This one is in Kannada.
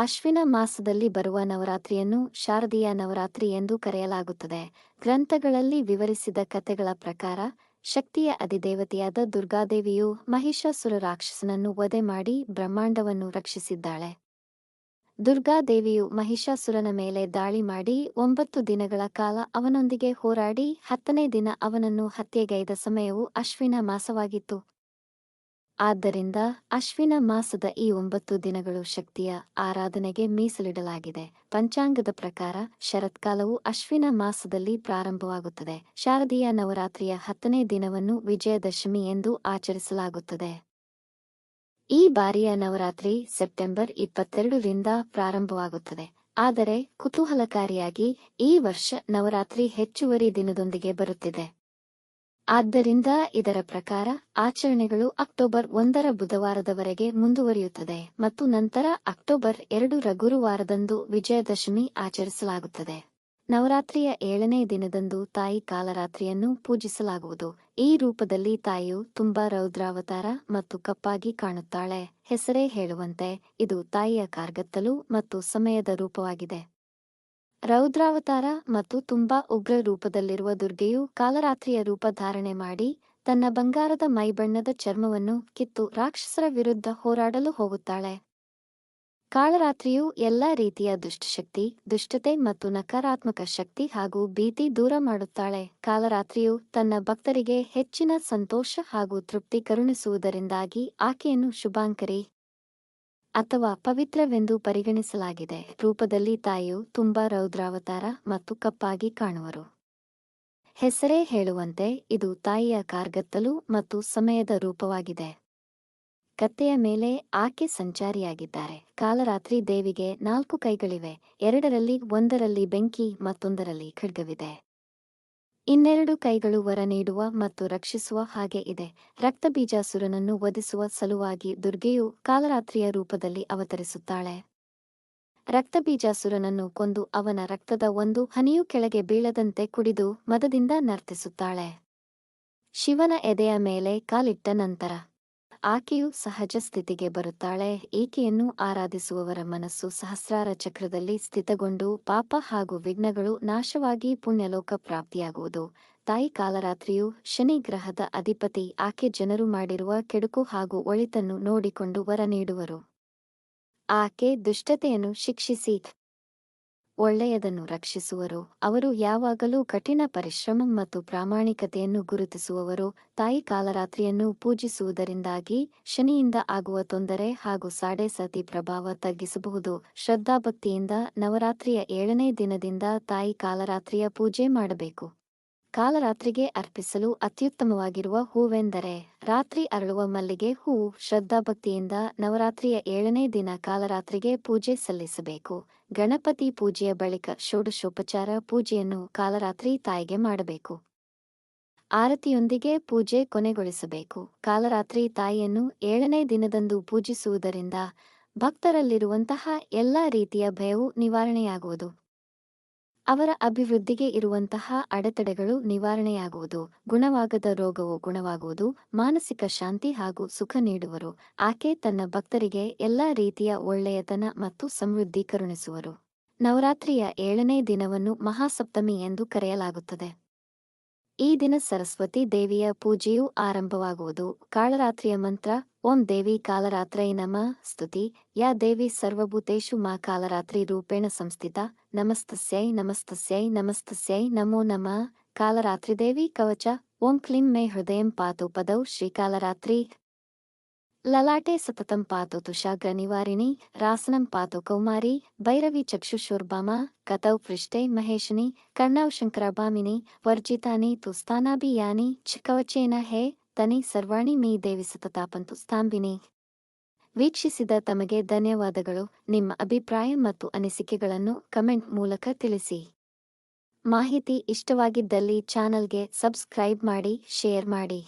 ಅಶ್ವಿನ ಮಾಸದಲ್ಲಿ ಬರುವ ನವರಾತ್ರಿಯನ್ನು ಶಾರದೀಯ ನವರಾತ್ರಿ ಎಂದು ಕರೆಯಲಾಗುತ್ತದೆ. ಗ್ರಂಥಗಳಲ್ಲಿ ವಿವರಿಸಿದ ಕಥೆಗಳ ಪ್ರಕಾರ, ಶಕ್ತಿಯ ಅಧಿದೇವತೆಯಾದ ದುರ್ಗಾದೇವಿಯು ಮಹಿಷಾಸುರ ರಾಕ್ಷಸನನ್ನು ವಧೆ ಮಾಡಿ ಬ್ರಹ್ಮಾಂಡವನ್ನು ರಕ್ಷಿಸಿದ್ದಾಳೆ. ದುರ್ಗಾದೇವಿಯು ಮಹಿಷಾಸುರನ ಮೇಲೆ ದಾಳಿ ಮಾಡಿ ಒಂಬತ್ತು ದಿನಗಳ ಕಾಲ ಅವನೊಂದಿಗೆ ಹೋರಾಡಿ ಹತ್ತನೇ ದಿನ ಅವನನ್ನು ಹತ್ಯೆಗೈದ ಸಮಯವು ಅಶ್ವಿನ ಮಾಸವಾಗಿತ್ತು. ಆದ್ದರಿಂದ ಅಶ್ವಿನ ಮಾಸದ ಈ ಒಂಬತ್ತು ದಿನಗಳು ಶಕ್ತಿಯ ಆರಾಧನೆಗೆ ಮೀಸಲಿಡಲಾಗಿದೆ. ಪಂಚಾಂಗದ ಪ್ರಕಾರ ಶರತ್ಕಾಲವು ಅಶ್ವಿನ ಮಾಸದಲ್ಲಿ ಪ್ರಾರಂಭವಾಗುತ್ತದೆ. ಶಾರದೀಯ ನವರಾತ್ರಿಯ ಹತ್ತನೇ ದಿನವನ್ನು ವಿಜಯದಶಮಿ ಎಂದು ಆಚರಿಸಲಾಗುತ್ತದೆ. ಈ ಬಾರಿಯ ನವರಾತ್ರಿ ಸೆಪ್ಟೆಂಬರ್ ಇಪ್ಪತ್ತೆರಡರಿಂದ ಪ್ರಾರಂಭವಾಗುತ್ತದೆ. ಆದರೆ ಕುತೂಹಲಕಾರಿಯಾಗಿ ಈ ವರ್ಷ ನವರಾತ್ರಿ ಹೆಚ್ಚುವರಿ ದಿನದೊಂದಿಗೆ ಬರುತ್ತಿದೆ. ಆದ್ದರಿಂದ ಇದರ ಪ್ರಕಾರ ಆಚರಣೆಗಳು ಅಕ್ಟೋಬರ್ ಒಂದರ ಬುಧವಾರದವರೆಗೆ ಮುಂದುವರಿಯುತ್ತದೆ ಮತ್ತು ನಂತರ ಅಕ್ಟೋಬರ್ ಎರಡರ ಗುರುವಾರದಂದು ವಿಜಯದಶಮಿ ಆಚರಿಸಲಾಗುತ್ತದೆ. ನವರಾತ್ರಿಯ ಏಳನೇ ದಿನದಂದು ತಾಯಿ ಕಾಲರಾತ್ರಿಯನ್ನು ಪೂಜಿಸಲಾಗುವುದು. ಈ ರೂಪದಲ್ಲಿ ತಾಯಿಯು ತುಂಬಾ ರೌದ್ರಾವತಾರ ಮತ್ತು ಕಪ್ಪಾಗಿ ಕಾಣುತ್ತಾಳೆ. ಹೆಸರೇ ಹೇಳುವಂತೆ ಇದು ತಾಯಿಯ ಕಾರ್ಗತ್ತಲು ಮತ್ತು ಸಮಯದ ರೂಪವಾಗಿದೆ. ರೌದ್ರಾವತಾರ ಮತ್ತು ತುಂಬಾ ಉಗ್ರ ರೂಪದಲ್ಲಿರುವ ದುರ್ಗೆಯು ಕಾಲರಾತ್ರಿಯ ರೂಪ ಧಾರಣೆ ಮಾಡಿ ತನ್ನ ಬಂಗಾರದ ಮೈಬಣ್ಣದ ಚರ್ಮವನ್ನು ಕಿತ್ತು ರಾಕ್ಷಸರ ವಿರುದ್ಧ ಹೋರಾಡಲು ಹೋಗುತ್ತಾಳೆ. ಕಾಳರಾತ್ರಿಯು ಎಲ್ಲಾ ರೀತಿಯ ದುಷ್ಟಶಕ್ತಿ, ದುಷ್ಟತೆ ಮತ್ತು ನಕಾರಾತ್ಮಕ ಶಕ್ತಿ ಹಾಗೂ ಭೀತಿ ದೂರ ಮಾಡುತ್ತಾಳೆ. ಕಾಲರಾತ್ರಿಯು ತನ್ನ ಭಕ್ತರಿಗೆ ಹೆಚ್ಚಿನ ಸಂತೋಷ ಹಾಗೂ ತೃಪ್ತಿ ಕರುಣಿಸುವುದರಿಂದಾಗಿ ಆಕೆಯನ್ನು ಶುಭಾಂಕರಿ. ಅಥವಾ ಪವಿತ್ರವೆಂದು ಪರಿಗಣಿಸಲಾಗಿದೆ. ರೂಪದಲ್ಲಿ ತಾಯಿಯು ತುಂಬಾ ರೌದ್ರಾವತಾರ ಮತ್ತು ಕಪ್ಪಾಗಿ ಕಾಣುವರು. ಹೆಸರೇ ಹೇಳುವಂತೆ ಇದು ತಾಯಿಯ ಕಾರ್ಗತ್ತಲು ಮತ್ತು ಸಮಯದ ರೂಪವಾಗಿದೆ. ಕತ್ತೆಯ ಮೇಲೆ ಆಕೆ ಸಂಚಾರಿಯಾಗಿದ್ದಾರೆ. ಕಾಲರಾತ್ರಿ ದೇವಿಗೆ ನಾಲ್ಕು ಕೈಗಳಿವೆ. ಎರಡರಲ್ಲಿ ಒಂದರಲ್ಲಿ ಬೆಂಕಿ, ಮತ್ತೊಂದರಲ್ಲಿ ಖಡ್ಗವಿದೆ. ಇನ್ನೆರಡು ಕೈಗಳು ವರ ನೀಡುವ ಮತ್ತು ರಕ್ಷಿಸುವ ಹಾಗೆ ಇದೆ. ರಕ್ತಬೀಜಾಸುರನನ್ನು ವಧಿಸುವ ಸಲುವಾಗಿ ದುರ್ಗೆಯು ಕಾಲರಾತ್ರಿಯ ರೂಪದಲ್ಲಿ ಅವತರಿಸುತ್ತಾಳೆ. ರಕ್ತಬೀಜಾಸುರನನ್ನು ಕೊಂದು ಅವನ ರಕ್ತದ ಒಂದು ಹನಿಯೂ ಕೆಳಗೆ ಬೀಳದಂತೆ ಕುಡಿದು ಮದದಿಂದ ನರ್ತಿಸುತ್ತಾಳೆ. ಶಿವನ ಎದೆಯ ಮೇಲೆ ಕಾಲಿಟ್ಟ ನಂತರ ಆಕೆಯು ಸಹಜ ಸ್ಥಿತಿಗೆ ಬರುತ್ತಾಳೆ ಈಕೆಯನ್ನು ಆರಾಧಿಸುವವರ ಮನಸ್ಸು ಸಹಸ್ರಾರ ಚಕ್ರದಲ್ಲಿ ಸ್ಥಿತಗೊಂಡು ಪಾಪ ಹಾಗೂ ವಿಘ್ನಗಳು ನಾಶವಾಗಿ ಪುಣ್ಯಲೋಕ ಪ್ರಾಪ್ತಿಯಾಗುವುದು. ತಾಯಿ ಕಾಲರಾತ್ರಿಯು ಶನಿ ಗ್ರಹದ ಅಧಿಪತಿ, ಆಕೆ ಜನರು ಮಾಡಿರುವ ಕೆಡುಕು ಹಾಗೂ ಒಳಿತನ್ನು ನೋಡಿಕೊಂಡು ವರ ನೀಡುವರು. ಆಕೆ ದುಷ್ಟತೆಯನ್ನು ಶಿಕ್ಷಿಸಿ ಒಳ್ಳೆಯದನ್ನು ರಕ್ಷಿಸುವರು. ಅವರು ಯಾವಾಗಲೂ ಕಠಿಣ ಪರಿಶ್ರಮ ಮತ್ತು ಪ್ರಾಮಾಣಿಕತೆಯನ್ನು ಗುರುತಿಸುವವರು. ತಾಯಿ ಕಾಲರಾತ್ರಿಯನ್ನು ಪೂಜಿಸುವುದರಿಂದಾಗಿ ಶನಿಯಿಂದ ಆಗುವ ತೊಂದರೆ ಹಾಗೂ ಸಾಡೆ ಸತಿ ಪ್ರಭಾವ ತಗ್ಗಿಸಬಹುದು. ಶ್ರದ್ಧಾಭಕ್ತಿಯಿಂದ ನವರಾತ್ರಿಯ ಏಳನೇ ದಿನದಿಂದ ತಾಯಿ ಕಾಲರಾತ್ರಿಯ ಪೂಜೆ ಮಾಡಬೇಕು. ಕಾಲರಾತ್ರಿಗೆ ಅರ್ಪಿಸಲು ಅತ್ಯುತ್ತಮವಾಗಿರುವ ಹೂವೆಂದರೆ, ರಾತ್ರಿ ಅರಳುವ ಮಲ್ಲಿಗೆ ಹೂವು ಶ್ರದ್ಧಾಭಕ್ತಿಯಿಂದ ನವರಾತ್ರಿಯ ಏಳನೇ ದಿನ ಕಾಲರಾತ್ರಿಗೆ ಪೂಜೆ ಸಲ್ಲಿಸಬೇಕು. ಗಣಪತಿ ಪೂಜೆಯ ಬಳಿಕ ಷೋಡಶೋಪಚಾರ ಪೂಜೆಯನ್ನು ಕಾಲರಾತ್ರಿ ತಾಯಿಗೆ ಮಾಡಬೇಕು. ಆರತಿಯೊಂದಿಗೆ ಪೂಜೆ ಕೊನೆಗೊಳಿಸಬೇಕು. ಕಾಲರಾತ್ರಿ ತಾಯಿಯನ್ನು ಏಳನೇ ದಿನದಂದು ಪೂಜಿಸುವುದರಿಂದ ಭಕ್ತರಲ್ಲಿರುವಂತಹ ಎಲ್ಲಾ ರೀತಿಯ ಭಯವು ನಿವಾರಣೆಯಾಗುವುದು. ಅವರ ಅಭಿವೃದ್ಧಿಗೆ ಇರುವಂತಹ ಅಡೆತಡೆಗಳು ನಿವಾರಣೆಯಾಗುವುದು, ಗುಣವಾಗದ ರೋಗವು ಗುಣವಾಗುವುದು, ಮಾನಸಿಕ ಶಾಂತಿ ಹಾಗೂ ಸುಖ ನೀಡುವರು. ಆಕೆ ತನ್ನ ಭಕ್ತರಿಗೆ ಎಲ್ಲಾ ರೀತಿಯ ಒಳ್ಳೆಯತನ ಮತ್ತು ಸಮೃದ್ಧಿ ಕರುಣಿಸುವರು. ನವರಾತ್ರಿಯ ಏಳನೇ ದಿನವನ್ನು ಮಹಾಸಪ್ತಮಿ ಎಂದು ಕರೆಯಲಾಗುತ್ತದೆ. ಈ ದಿನ ಸರಸ್ವತಿ ದೇವಿಯ ಪೂಜೆಯು ಆರಂಭವಾಗುವುದು. ಕಾಳರಾತ್ರಿಯ ಮಂತ್ರ ओं देवी कालरात्रयि नमः, स्तुति। या देवी सर्वूतेषु मा कालरात्रिरूपेण संस्थिता। नमस्तस्यै नमस्तस्यै नमस्तस्यै, नमो नमः। कालरात्रिदेवी कवच। ओं क्लीं मे हृदयं पातु पदौ श्रीकालरात्रि। ललाटे सततं पातु तुषाग्रनिवारिणि। रासनं पातु कौमारी। भैरवी चक्षुषुर्भामा कतौ पृष्ठे महेशिनी। कर्णौ शङ्करभामिनि। वर्जितानि तुस्तानाभियानि च कवचेन हे ತನಿ ಸರ್ವಾಣಿ ಮೀ ದೇವಿ ಸತತಾಪಂತು ಸ್ತಾಂಬಿನಿ. ವೀಕ್ಷಿಸಿದ ತಮಗೆ ಧನ್ಯವಾದಗಳು. ನಿಮ್ಮ ಅಭಿಪ್ರಾಯ ಮತ್ತು ಅನಿಸಿಕೆಗಳನ್ನು ಕಮೆಂಟ್ ಮೂಲಕ ತಿಳಿಸಿ. ಮಾಹಿತಿ ಇಷ್ಟವಾಗಿದ್ದಲ್ಲಿ ಚಾನಲ್ಗೆ ಸಬ್ಸ್ಕ್ರೈಬ್ ಮಾಡಿ, ಶೇರ್ ಮಾಡಿ.